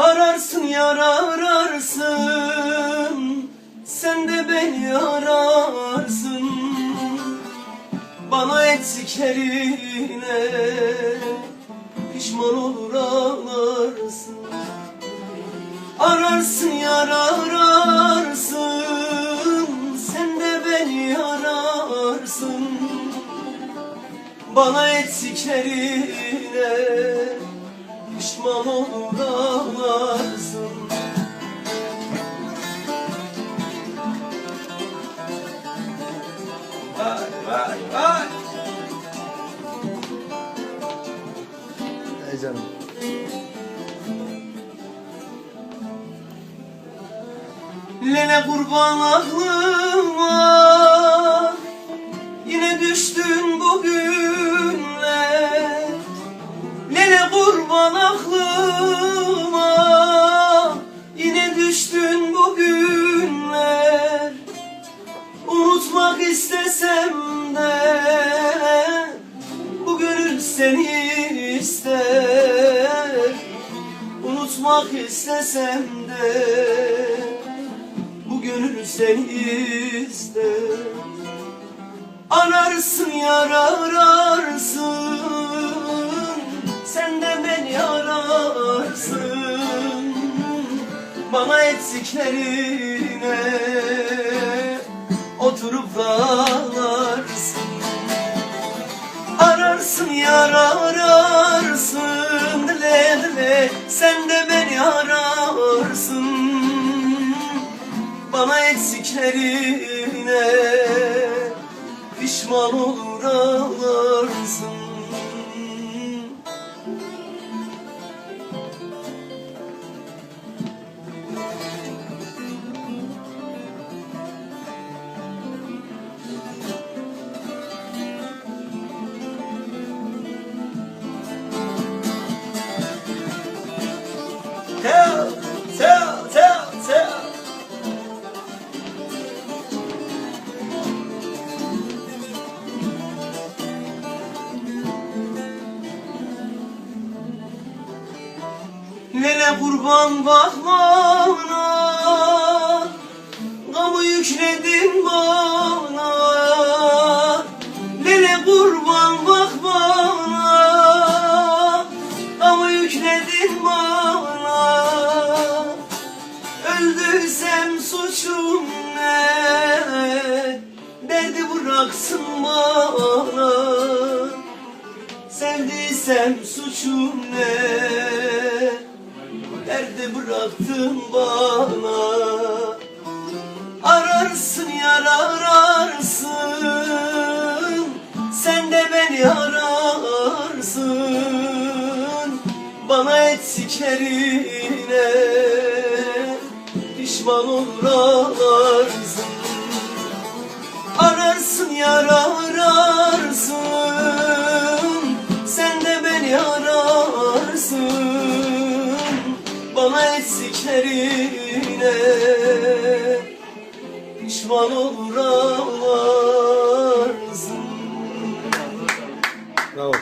Ararsın yar ararsın. Sen de beni ararsın. Bana ettiklerine Pişman olur ağlarsın. Ararsın yar ararsın. Sen de beni ararsın. Bana ettiklerine Pişman olur ağlarsın Vay vay vay. Ey canım. Lele kurban aklıma Yine düştün bugünle kurban aklıma Yine düştün bugünler Unutmak istesem de Bu gönül seni ister. Unutmak istesem de Bu gönül seni ister. Ararsın yar Bana ettiklerine. Oturup ağlarsın. Ararsın yar ararsın. Dile dile Sen de beni ararsın. Bana ettiklerine Pişman olur ağlarsın Lele kurban bakmana Gamı yükledin bana. Lele kurban bakmana Gamı yükledin bana. Öldüysem suçum ne Derdi bıraksın bana. Sevdiysem suçum ne Derdi bıraktın bana? Ararsın yar ararsın. Sen de beni ararsın. Bana ettiklerine Pişman olur ağlarsın Ararsın yar ararsın. Sen de beni ararsın Bana ettiklerine Pişman olur ağlarsın Bravo.